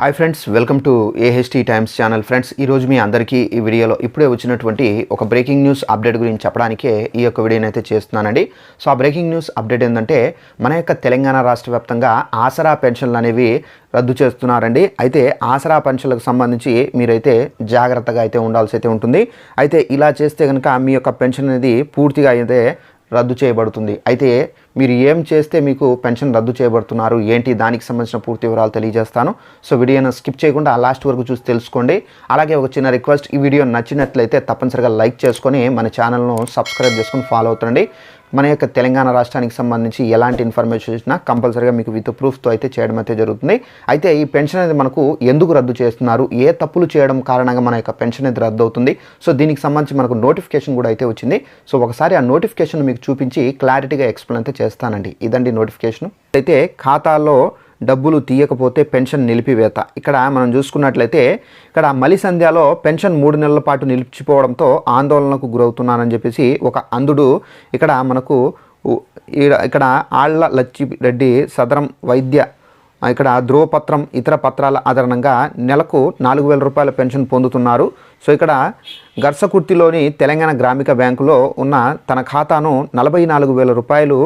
Hi friends welcome to AHT times channel friends ఈరోజు మీ అందరికీ ఈ వీడియోలో ఇప్పుడే వచ్చినటువంటి ఒక బ్రేకింగ్ న్యూస్ అప్డేట్ గురించి చెప్పడానికే ఈ యొక్క వీడియోని అయితే చేస్తున్నానండి. సో ఆ బ్రేకింగ్ న్యూస్ అప్డేట్ ఏంటంటే మన యొక్క తెలంగాణ రాష్ట్ర వ్యాప్తంగా ఆసరా పెన్షన్లు అనేవి రద్దు చేస్తున్నారండి. అయితే ఆసరా పెన్షన్లకు సంబంధించి మీరైతే జాగ్రత్తగా అయితే ఉండాల్సి అయితే ఉంటుంది. అయితే ఇలా చేస్తే కనుక మీ యొక్క పెన్షన్ అనేది పూర్తిగా అయితే రద్దు చేయబడుతుంది. అయితే మీరు ఏం చేస్తే మీకు పెన్షన్ రద్దు చేయబడుతున్నారు? ఏంటి? దానికి సంబంధించిన పూర్తి వివరాలు తెలియజేస్తాను. సో వీడియోను స్కిప్ చేయకుండా లాస్ట్ వరకు చూసి తెలుసుకోండి. అలాగే ఒక చిన్న రిక్వెస్ట్ ఈ వీడియో నచ్చినట్లయితే తప్పనిసరిగా లైక్ చేసుకొని మన ఛానల్ను సబ్స్క్రైబ్ చేసుకొని ఫాలో అవుతుండండి. మన యొక్క తెలంగాణ రాష్ట్రానికి సంబంధించి ఎలాంటి ఇన్ఫర్మేషన్ ఇచ్చినా కంపల్సరీగా మీకు విత్ ప్రూఫ్తో అయితే చేయడం అయితే జరుగుతుంది. అయితే ఈ పెన్షన్ అనేది మనకు ఎందుకు రద్దు చేస్తున్నారు? ఏ తప్పులు చేయడం కారణంగా మన యొక్క పెన్షన్ అనేది రద్దు అవుతుంది? సో దీనికి సంబంధించి మనకు నోటిఫికేషన్ కూడా అయితే వచ్చింది. సో ఒకసారి ఆ నోటిఫికేషన్ మీకు చూపించి క్లారిటీగా ఎక్స్ప్లెయిన్ అయితే చేస్తానండి. ఇదండి నోటిఫికేషన్ అయితే ఖాతాలో డబ్బులు తీయకపోతే పెన్షన్ నిలిపివేత. ఇక్కడ మనం చూసుకున్నట్లయితే ఇక్కడ మలి సంధ్యలో పెన్షన్ మూడు నెలల పాటు నిలిచిపోవడంతో ఆందోళనకు గురవుతున్నానని చెప్పేసి ఒక అంధుడు ఇక్కడ మనకు ఈడ- ఇక్కడ ఆళ్ళ లచ్చిరెడ్డి సదరం వైద్య ఇక్కడ ధ్రువపత్రం ఇతర పత్రాల ఆధారంగా నెలకు నాలుగు వేల రూపాయల పెన్షన్ పొందుతున్నారు. సో ఇక్కడ గర్సకుర్తిలోని తెలంగాణ గ్రామీణ బ్యాంకులో ఉన్న తన ఖాతాను నలభై నాలుగు వేల రూపాయలు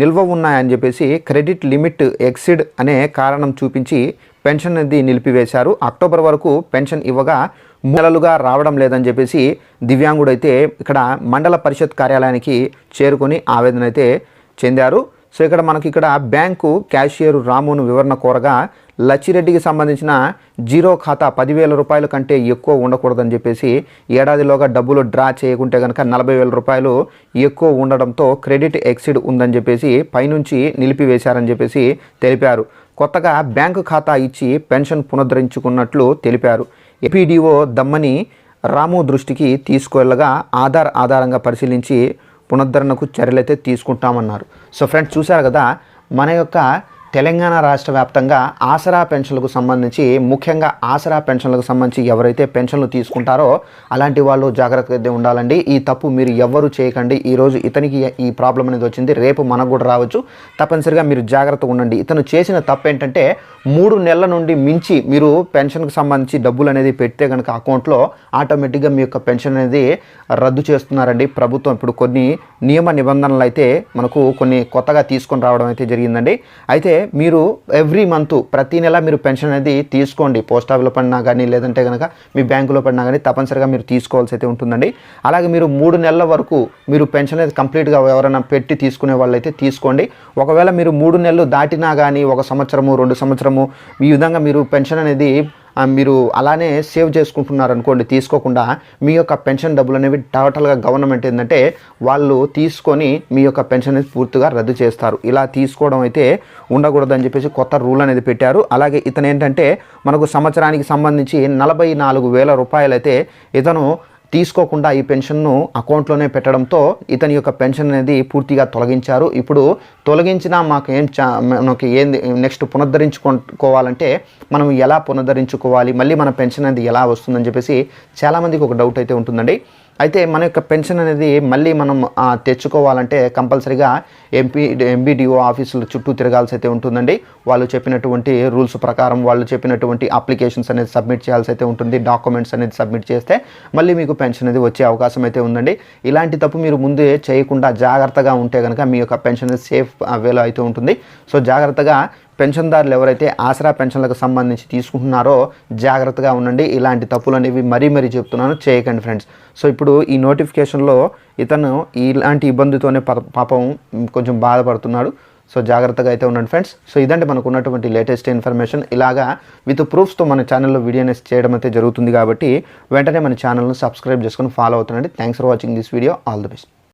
నిల్వ ఉన్నాయని చెప్పేసి క్రెడిట్ లిమిట్ ఎక్సిడ్ అనే కారణం చూపించి పెన్షన్ అనేది నిలిపివేశారు. అక్టోబర్ వరకు పెన్షన్ ఇవ్వగా నెలలుగా రావడం లేదని చెప్పేసి దివ్యాంగుడైతే ఇక్కడ మండల పరిషత్ కార్యాలయానికి చేరుకొని ఆవేదన అయితే చెందారు. సో ఇక్కడ మనకి ఇక్కడ బ్యాంకు క్యాషియర్ రామును వివరణ కోరగా లచ్చిరెడ్డికి సంబంధించిన జీరో ఖాతా పదివేల రూపాయల కంటే ఎక్కువ ఉండకూడదని చెప్పేసి ఏడాదిలోగా డబ్బులు డ్రా చేయకుంటే కనుక నలభై వేల రూపాయలు ఎక్కువ ఉండడంతో క్రెడిట్ ఎక్సిడ్ ఉందని చెప్పేసి పైనుంచి నిలిపివేశారని చెప్పేసి తెలిపారు. కొత్తగా బ్యాంకు ఖాతా ఇచ్చి పెన్షన్ పునరుద్ధరించుకున్నట్లు తెలిపారు. ఎపిడిఓ దమ్మని రాము దృష్టికి తీసుకువెళ్ళగా ఆధార్ ఆధారంగా పరిశీలించి పునరుద్ధరణకు చర్యలైతే తీసుకుంటామన్నారు. సో ఫ్రెండ్స్ చూశారు కదా మన యొక్క తెలంగాణ రాష్ట్ర వ్యాప్తంగా ఆసరా పెన్షన్లకు సంబంధించి ముఖ్యంగా ఆసరా పెన్షన్లకు సంబంధించి ఎవరైతే పెన్షన్లు తీసుకుంటారో అలాంటి వాళ్ళు జాగ్రత్తగా అయితే ఉండాలండి. ఈ తప్పు మీరు ఎవ్వరూ చేయకండి. ఈరోజు ఇతనికి ఈ ప్రాబ్లం అనేది వచ్చింది. రేపు మనకు కూడా రావచ్చు. తప్పనిసరిగా మీరు జాగ్రత్తగా ఉండండి. ఇతను చేసిన తప్పు ఏంటంటే మూడు నెలల నుండి మించి మీరు పెన్షన్కి సంబంధించి డబ్బులు అనేది పెడితే కనుక అకౌంట్లో ఆటోమేటిక్గా మీ యొక్క పెన్షన్ అనేది రద్దు చేస్తున్నారండి ప్రభుత్వం. ఇప్పుడు కొన్ని నియమ నిబంధనలు అయితే మనకు కొన్ని కొత్తగా తీసుకొని రావడం అయితే జరిగిందండి. అయితే మీరు ఎవ్రీ మంత్ ప్రతి నెల మీరు పెన్షన్ అనేది తీసుకోండి. పోస్ట్ ఆఫీస్లో పడినా కానీ లేదంటే కనుక మీ బ్యాంకులో పడినా కానీ తప్పనిసరిగా మీరు తీసుకోవాల్సి అయితే ఉంటుందండి. అలాగే మీరు మూడు నెలల వరకు మీరు పెన్షన్ అనేది కంప్లీట్గా ఎవరైనా పెట్టి తీసుకునే వాళ్ళైతే తీసుకోండి. ఒకవేళ మీరు మూడు నెలలు దాటినా కానీ ఒక సంవత్సరము రెండు సంవత్సరము ఈ విధంగా మీరు పెన్షన్ అనేది మీరు అలానే సేవ్ చేసుకుంటున్నారు అనుకోండి తీసుకోకుండా మీ యొక్క పెన్షన్ డబ్బులు అనేవి టోటల్గా గవర్నమెంట్ ఏంటంటే వాళ్ళు తీసుకొని మీ యొక్క పెన్షన్ అనేది పూర్తిగా రద్దు చేస్తారు. ఇలా తీసుకోవడం అయితే ఉండకూడదని చెప్పేసి కొత్త రూల్ అనేది పెట్టారు. అలాగే ఇతను ఏంటంటే మనకు సంవత్సరానికి సంబంధించి నలభై నాలుగు వేల రూపాయలైతే ఇతను తీసుకోకుండా ఈ పెన్షన్ను అకౌంట్లోనే పెట్టడంతో ఇతని యొక్క పెన్షన్ అనేది పూర్తిగా తొలగించారు. ఇప్పుడు తొలగించినా మాకు ఏం చా మనకి ఏంది నెక్స్ట్ పునరుద్ధరించుకోవాలంటే మనం ఎలా పునరుద్ధరించుకోవాలి మళ్ళీ మన పెన్షన్ అనేది ఎలా వస్తుందని చెప్పేసి చాలామందికి ఒక డౌట్ అయితే ఉంటుందండి. అయితే మన యొక్క పెన్షన్ అనేది మళ్ళీ మనం తెచ్చుకోవాలంటే కంపల్సరీగా ఎంపీ ఎంబీడీఓ ఆఫీసుల చుట్టూ తిరగాల్సి అయితే ఉంటుందండి. వాళ్ళు చెప్పినటువంటి రూల్స్ ప్రకారం వాళ్ళు చెప్పినటువంటి అప్లికేషన్స్ అనేది సబ్మిట్ చేయాల్సి అయితే ఉంటుంది. డాక్యుమెంట్స్ అనేది సబ్మిట్ చేస్తే మళ్ళీ మీకు పెన్షన్ అనేది వచ్చే అవకాశం అయితే ఉందండి. ఇలాంటి తప్పు మీరు ముందే చేయకుండా జాగ్రత్తగా ఉంటే కనుక మీ యొక్క పెన్షన్ అనేది సేఫ్ వేలో అయితే ఉంటుంది. సో జాగ్రత్తగా పెన్షన్దారులు ఎవరైతే ఆసరా పెన్షన్లకు సంబంధించి తీసుకుంటున్నారో జాగ్రత్తగా ఉండండి. ఇలాంటి తప్పులు అనేవి మరీ మరీ చెప్తున్నాను. చేయకండి ఫ్రెండ్స్. సో ఇప్పుడు ఈ నోటిఫికేషన్లో ఇతను ఇలాంటి ఇబ్బందితోనే పా- పాపం కొంచెం బాధపడుతున్నాడు. సో జాగ్రత్తగా అయితే ఉండండి ఫ్రెండ్స్. సో ఇదంటే మనకు ఉన్నటువంటి లేటెస్ట్ ఇన్ఫర్మేషన్. ఇలాగా విత్ ప్రూఫ్స్తో మన ఛానల్లో వీడియోని చేయడం అయితే జరుగుతుంది కాబట్టి వెంటనే మన ఛానల్ను సబ్స్క్రైబ్ చేసుకొని follow అవుతుండండి. Thanks for watching this video. All the best.